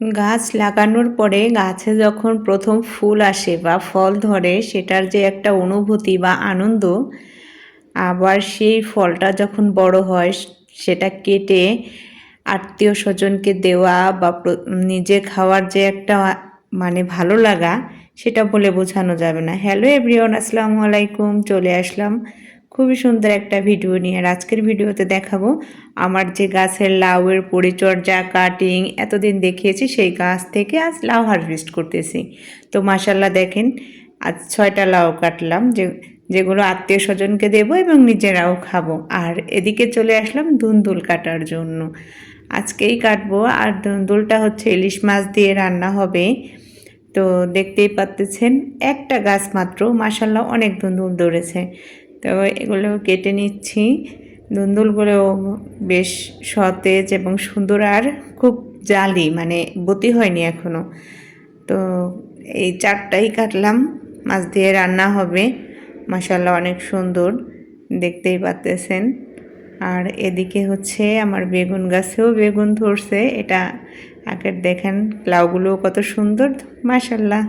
গাছ লাগানোর পরে গাছে যখন প্রথম ফুল আসে বা ফল ধরে, সেটার যে একটা অনুভূতি বা আনন্দ, আবার সেই ফলটা যখন বড় হয়, সেটা কেটে আত্মীয় স্বজনকে দেওয়া বা নিজে খাওয়ার যে একটা মানে ভালো লাগা, সেটা বলে বোঝানো যাবে না। হ্যালো এভরিওয়ান আসসালামু আলাইকুম, চলে আসলাম খুবই সুন্দর একটা ভিডিও নিয়ে আর আজকের ভিডিওতে দেখাবো আমার যে গাছের লাউয়ের পরিচর্যা কাটিং এতদিন দেখিয়েছি, সেই গাছ থেকে আজ লাউ হারভেস্ট করতেছি। তো মাসাল্লাহ দেখেন, আজ ছয়টা লাউ কাটলাম, যে, যেগুলো আত্মীয় স্বজনকে দেবো এবং নিজেরাও খাব। আর এদিকে চলে আসলাম ধুন্দুল কাটার জন্য। আজকেই কাটবো, আর ধুন্দুলটা হচ্ছে ইলিশ মাছ দিয়ে রান্না হবে। তো দেখতেই পাচ্তেছেন, একটা গাছ মাত্র মাসাল্লাহ অনেক ধুন্দুল ধরেছে। তো এগুলো কেটে নিচ্ছি। ধুন্দুলগুলো বেশ সতেজ এবং সুন্দর আর খুব জালি মানে বতি হয়নি এখনও তো এই চারটাই কাটলাম, মাছ দিয়ে রান্না হবে। মাসাল্লাহ অনেক সুন্দর, দেখতেই পাচ্তেছেন আর এদিকে হচ্ছে আমার বেগুন গাছেও বেগুন ধরছে, এটা আগের দেখেন লাউগুলো কত সুন্দর মাসাল্লাহ